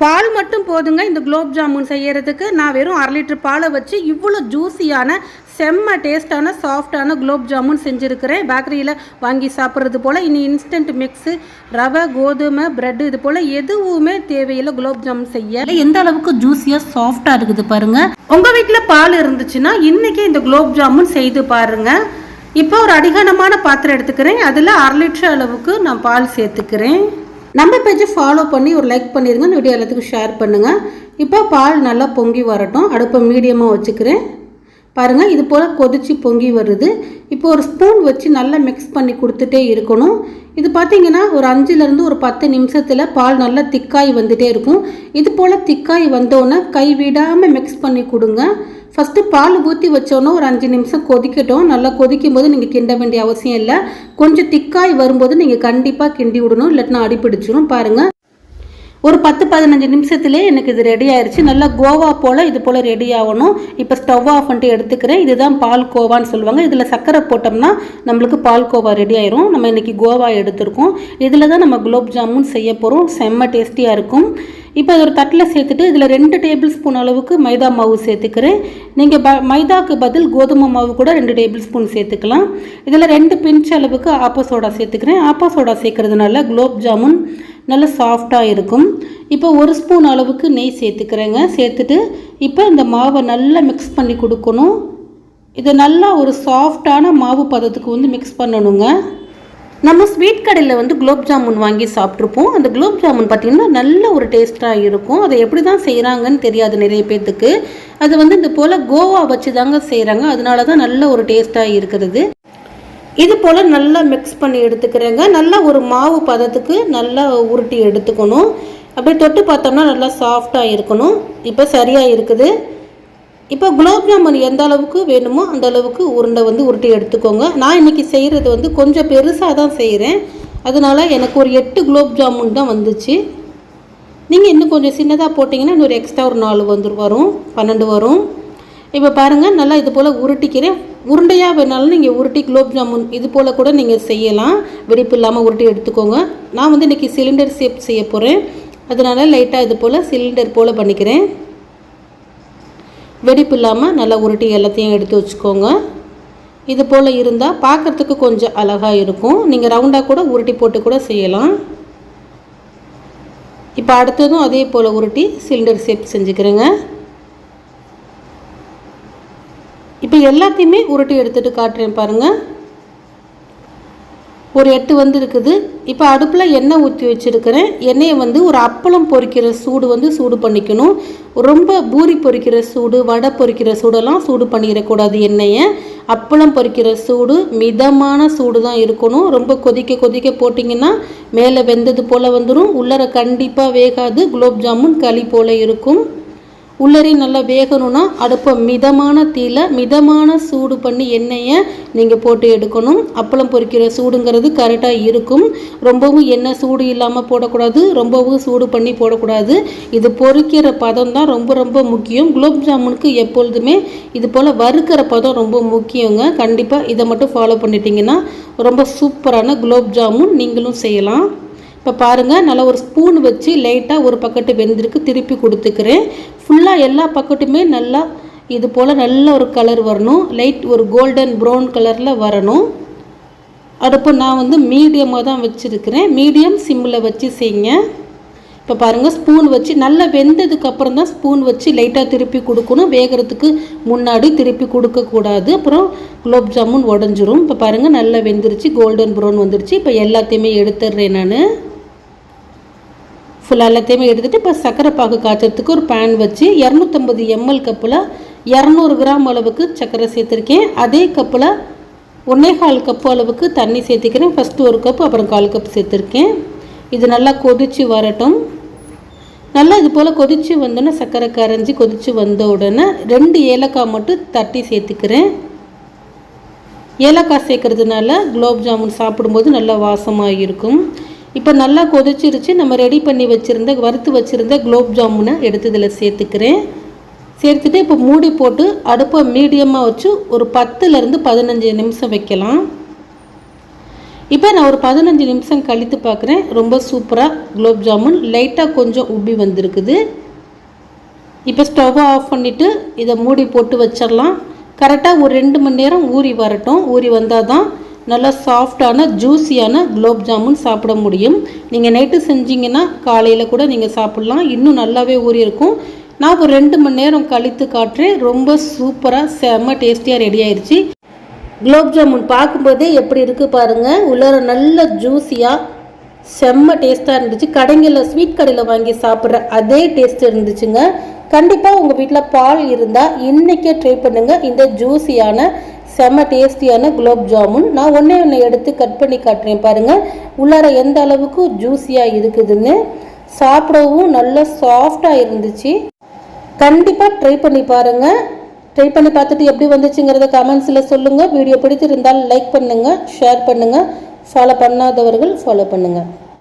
பால் மட்டும் போதுங்க இந்த குலோப் ஜாமுன் செய்யறதுக்கு. நான் வெறும் அரை லிட்டர் பாலை வச்சு இவ்வளோ ஜூஸியான செம்ம டேஸ்டான சாஃப்டான குலோப் ஜாமுன் செஞ்சுருக்கிறேன். பேக்கரியில் வாங்கி சாப்பிட்றது போல் இனி இன்ஸ்டன்ட் மிக்ஸு ரவை கோதுமை ப்ரெட் இது போல் எதுவுமே தேவையில்லை குலோப் ஜாமுன் செய்ய. எந்த அளவுக்கு ஜூஸியாக சாஃப்டாக இருக்குது பாருங்கள் உங்கள் வீட்டில் பால் இருந்துச்சுன்னா இன்றைக்கி இந்த குலோப் ஜாமுன் செய்து பாருங்க. இப்போ ஒரு அடிகனமான பாத்திரம் எடுத்துக்கிறேன். அதில் அரை லிட்டர் அளவுக்கு நான் பால் சேர்த்துக்கிறேன். நம்ம பேஜை ஃபாலோ பண்ணி ஒரு லைக் பண்ணிடுங்க இந்த வீடியோ எல்லாத்துக்கும் ஷேர் பண்ணுங்கள் இப்போ பால் நல்லா பொங்கி வரட்டும். அடுப்பை மீடியமாக வச்சுக்கிறேன். பாருங்கள் இது போல் கொதிச்சு பொங்கி வருது. இப்போ ஒரு ஸ்பூன் வச்சு நல்லா மிக்ஸ் பண்ணி கொடுத்துட்டே இருக்கணும். இது பார்த்தீங்கன்னா ஒரு அஞ்சுலேருந்து ஒரு பத்து நிமிஷத்தில் பால் நல்லா திக்காய் வந்துகிட்டே இருக்கும். இது போல் திக்காய் வந்தோன்னே கை விடாமல் மிக்ஸ் பண்ணி கொடுங்க. ஃபஸ்ட்டு பால் ஊற்றி வச்சோன்னே ஒரு அஞ்சு நிமிஷம் கொதிக்கட்டும். நல்லா கொதிக்கும் போது நீங்கள் கிண்ட வேண்டிய அவசியம் இல்லை. கொஞ்சம் திக்காய் வரும்போது நீங்கள் கண்டிப்பாக கிண்டி விடணும். இல்லாட்டினா அடிப்பிடிச்சிடும் பாருங்கள் ஒரு பத்து பதினஞ்சு நிமிஷத்துலேயே எனக்கு இது ரெடி ஆயிடுச்சு நல்லா கோவா போல் இது போல் ரெடி ஆகணும். இப்போ ஸ்டவ் ஆஃப் பண்ணிட்டு எடுத்துக்கிறேன். இதுதான் பால் கோவான்னு சொல்லுவாங்க. இதில் சர்க்கரை போட்டோம்னா நம்மளுக்கு பால் கோவா ரெடி ஆயிரும். நம்ம இன்றைக்கி கோவா எடுத்திருக்கோம். இதில் தான் நம்ம குலோப் ஜாமுன் செய்ய போகிறோம் செம்ம டேஸ்டியாக இருக்கும். இப்போ இது ஒரு தட்டில் சேர்த்துட்டு இதில் ரெண்டு டேபிள் ஸ்பூன் அளவுக்கு மைதா மாவு சேர்த்துக்கிறேன். நீங்கள் ப மைதாக்கு பதில் கோதுமை மாவு கூட ரெண்டு டேபிள் ஸ்பூன் சேர்த்துக்கலாம். இதில் ரெண்டு பிஞ்ச் அளவுக்கு ஆப்பா சோடா சேர்த்துக்கிறேன். ஆப்பா சோடா சேர்க்கறதுனால குலோப் ஜாமுன் நல்ல சாஃப்டாக இருக்கும். இப்போ ஒரு ஸ்பூன் அளவுக்கு நெய் சேர்த்துக்கிறேங்க. சேர்த்துட்டு இப்போ இந்த மாவை நல்லா மிக்ஸ் பண்ணி கொடுக்கணும். இதை நல்லா ஒரு சாஃப்டான மாவு பதத்துக்கு வந்து மிக்ஸ் பண்ணணுங்க. நம்ம ஸ்வீட் கடையில் வந்து குலோப் ஜாமுன் வாங்கி சாப்பிட்ருப்போம் அந்த குலோப் ஜாமுன் பார்த்திங்கன்னா நல்ல ஒரு டேஸ்ட்டாக இருக்கும். அதை எப்படி தான் செய்கிறாங்கன்னு தெரியாது நிறைய பேர்த்துக்கு அது வந்து இந்த போல் கோவா வச்சு தாங்க செய்கிறாங்க அதனால தான் நல்ல ஒரு டேஸ்ட்டாக இருக்கிறது. இது போல் நல்லா மிக்ஸ் பண்ணி எடுத்துக்கிறேங்க. நல்லா ஒரு மாவு பதத்துக்கு நல்லா உருட்டி எடுத்துக்கணும். அப்படியே தொட்டு பார்த்தோம்னா நல்லா சாஃப்டாக இருக்கணும். இப்போ சரியாக இருக்குது. இப்போ குலாப் ஜாமுன் எந்த அளவுக்கு வேணுமோ அந்த அளவுக்கு உருண்டை வந்து உருட்டி எடுத்துக்கோங்க. நான் இன்றைக்கி செய்கிறது வந்து கொஞ்சம் பெருசாக தான் செய்கிறேன் அதனால் எனக்கு ஒரு எட்டு குலோப் ஜாமுன் தான் வந்துச்சு. நீங்கள் இன்னும் கொஞ்சம் சின்னதாக போட்டிங்கன்னா இன்னொரு எக்ஸ்ட்ரா ஒரு நாலு வந்து வரும். பன்னெண்டு வரும். இப்போ பாருங்கள் நல்லா இது போல் உருட்டிக்கிறேன். உருண்டையாக வேணாலும் நீங்கள் உருட்டி குலோப் ஜாமுன் இது போல் கூட நீங்கள் செய்யலாம். வெடிப்பு இல்லாமல் உருட்டி எடுத்துக்கோங்க. நான் வந்து இன்றைக்கி சிலிண்டர் ஷேப் செய்ய போகிறேன் அதனால் லைட்டாக இது போல் சிலிண்டர் போல் பண்ணிக்கிறேன். வெடிப்பு இல்லாமல் நல்லா உருட்டி எல்லாத்தையும் எடுத்து வச்சுக்கோங்க. இது போல் இருந்தால் பார்க்குறதுக்கு கொஞ்சம் அழகாக இருக்கும். நீங்கள் ரவுண்டாக கூட உருட்டி போட்டு கூட செய்யலாம். இப்போ அடுத்ததும் அதே போல் உருட்டி சிலிண்டர் ஷேப் செஞ்சுக்கிறேங்க. இப்போ எல்லாத்தையுமே உருட்டி எடுத்துகிட்டு காட்டுறேன் பாருங்கள் ஒரு எட்டு வந்து இருக்குது இப்போ அடுப்பில் எண்ணெய் ஊற்றி வச்சுருக்கிறேன். எண்ணெயை வந்து ஒரு அப்பளம் பொறிக்கிற சூடு வந்து சூடு பண்ணிக்கணும். ரொம்ப பூரி பொறிக்கிற சூடு வடை பொறிக்கிற சூடெல்லாம் சூடு பண்ணிடக்கூடாது எண்ணெயை. அப்பளம் பொறிக்கிற சூடு மிதமான சூடு தான் இருக்கணும். ரொம்ப கொதிக்க கொதிக்க போட்டிங்கன்னா மேலே வெந்தது போல் வந்துடும் உள்ளர கண்டிப்பாக வேகாது. குலோப் ஜாமுன் களி போல் இருக்கும். உள்ளரி நல்லா வேகணும்னா அடுப்பை மிதமான தீயில் மிதமான சூடு பண்ணி எண்ணெயை நீங்கள் போட்டு எடுக்கணும். அப்பளம் பொறிக்கிற சூடுங்கிறது கரெக்டாக இருக்கும். ரொம்பவும் எண்ணெய் சூடு இல்லாமல் போடக்கூடாது. ரொம்பவும் சூடு பண்ணி போடக்கூடாது. இது பொறிக்கிற பதம் தான் ரொம்ப ரொம்ப முக்கியம். குலோப் ஜாமுனுக்கு எப்பொழுதுமே இது போல் வறுக்கிற பதம் ரொம்ப முக்கியங்க. கண்டிப்பாக இதை மட்டும் ஃபாலோ பண்ணிட்டீங்கன்னா ரொம்ப சூப்பரான குலோப் ஜாமுன் நீங்களும் செய்யலாம். இப்போ பாருங்கள் நல்லா ஒரு ஸ்பூன் வச்சு லைட்டாக ஒரு பக்கெட்டு வெந்திருக்கு திருப்பி கொடுத்துக்கிறேன். ஃபுல்லாக எல்லா பக்கட்டுமே நல்லா இது போல் நல்ல ஒரு கலர் வரணும். லைட் ஒரு கோல்டன் ப்ரௌன் கலரில் வரணும். அடுப்பு நான் வந்து மீடியமாக தான் வச்சுருக்கிறேன். மீடியம் சிம்மில் வச்சு செய்யுங்க. இப்போ பாருங்கள் ஸ்பூன் வச்சு நல்லா வெந்ததுக்கு அப்புறம் தான் ஸ்பூன் வச்சு லைட்டாக திருப்பி கொடுக்கணும். வேகிறதுக்கு முன்னாடி திருப்பி கொடுக்கக்கூடாது அப்புறம் குலோப் ஜாமுன் உடஞ்சிரும். இப்போ பாருங்கள் நல்லா வெந்துருச்சு. கோல்டன் ப்ரௌன் வந்துருச்சு. இப்போ எல்லாத்தையுமே எடுத்துடுறேன் நான். ஃபுல்லாக எல்லாத்தையுமே எடுத்துகிட்டு இப்போ சர்க்கரை பாகு காய்ச்சறதுக்கு ஒரு பேன் வச்சு இரநூத்தம்பது எம்எல் கப்பில் இரநூறு கிராம் அளவுக்கு சர்க்கரை சேர்த்துருக்கேன். அதே கப்பில் ஒன்றே கால் கப்பு அளவுக்கு தண்ணி சேர்த்துக்கிறேன். ஃபஸ்ட்டு ஒரு கப் அப்புறம் கால் கப் சேர்த்துருக்கேன். இது நல்லா கொதித்து வரட்டும். நல்லா இது போல் கொதித்து வந்தோடனே சர்க்கரை கரைஞ்சி கொதித்து வந்த உடனே ரெண்டு ஏலக்காய் மட்டும் தட்டி சேர்த்துக்கிறேன். ஏலக்காய் சேர்க்கறதுனால குலோப் ஜாமுன் சாப்பிடும்போது நல்லா வாசமாக இருக்கும் இப்போ நல்லா கொதிச்சிருச்சு. நம்ம ரெடி பண்ணி வச்சுருந்த வறுத்து வச்சுருந்த குலோப் ஜாமுனை எடுத்து இதில் சேர்த்துக்கிறேன். சேர்த்துட்டு இப்போ மூடி போட்டு அடுப்பை மீடியமாக வச்சு ஒரு பத்துலேருந்து பதினஞ்சு நிமிஷம் வைக்கலாம். இப்போ நான் ஒரு பதினஞ்சு நிமிஷம் கழித்து பார்க்குறேன். ரொம்ப சூப்பராக குலோப் ஜாமுன் லைட்டாக கொஞ்சம் உப்பி வந்திருக்குது. இப்போ ஸ்டவ்வை ஆஃப் பண்ணிவிட்டு இதை மூடி போட்டு வச்சிடலாம். கரெக்டாக ஒரு ரெண்டு மணி நேரம் ஊறி வரட்டும். ஊறி வந்தால் தான் நல்லா சாஃப்டான ஜூஸியான குலோப் ஜாமுன் சாப்பிட முடியும். நீங்கள் நைட்டு செஞ்சீங்கன்னா காலையில் கூட நீங்கள் சாப்பிட்லாம். இன்னும் நல்லாவே ஊறி இருக்கும். நான் ஒரு ரெண்டு மணி நேரம் கழித்து காட்டுறேன். ரொம்ப சூப்பராக செம்ம டேஸ்டியாக ரெடி ஆயிடுச்சு குலோப் ஜாமுன் பார்க்கும்போதே எப்படி இருக்குது பாருங்கள் உள்ளார நல்ல ஜூஸியாக செம்ம டேஸ்ட்டாக இருந்துச்சு. கடைங்களில் ஸ்வீட் கடையில் வாங்கி சாப்பிட்ற அதே டேஸ்ட் இருந்துச்சுங்க. கண்டிப்பாக உங்கள் வீட்டில் பால் இருந்தால் இன்றைக்கே ட்ரை பண்ணுங்கள் இந்த ஜூஸியான செம்ம டேஸ்டியான குலோப் ஜாமுன் நான் ஒன்றே ஒன்று எடுத்து கட் பண்ணி காட்டுறேன் பாருங்கள் உள்ளார எந்த அளவுக்கு ஜூஸியாக இருக்குதுன்னு. சாப்பிடவும் நல்ல சாஃப்டாக இருந்துச்சு. கண்டிப்பாக ட்ரை பண்ணி பாருங்கள் ட்ரை பண்ணி பார்த்துட்டு எப்படி வந்துச்சுங்கிறத கமெண்ட்ஸில் சொல்லுங்கள் வீடியோ பிடித்திருந்தால் லைக் பண்ணுங்கள் ஷேர் பண்ணுங்கள் ஃபாலோ பண்ணாதவர்கள் ஃபாலோ பண்ணுங்கள்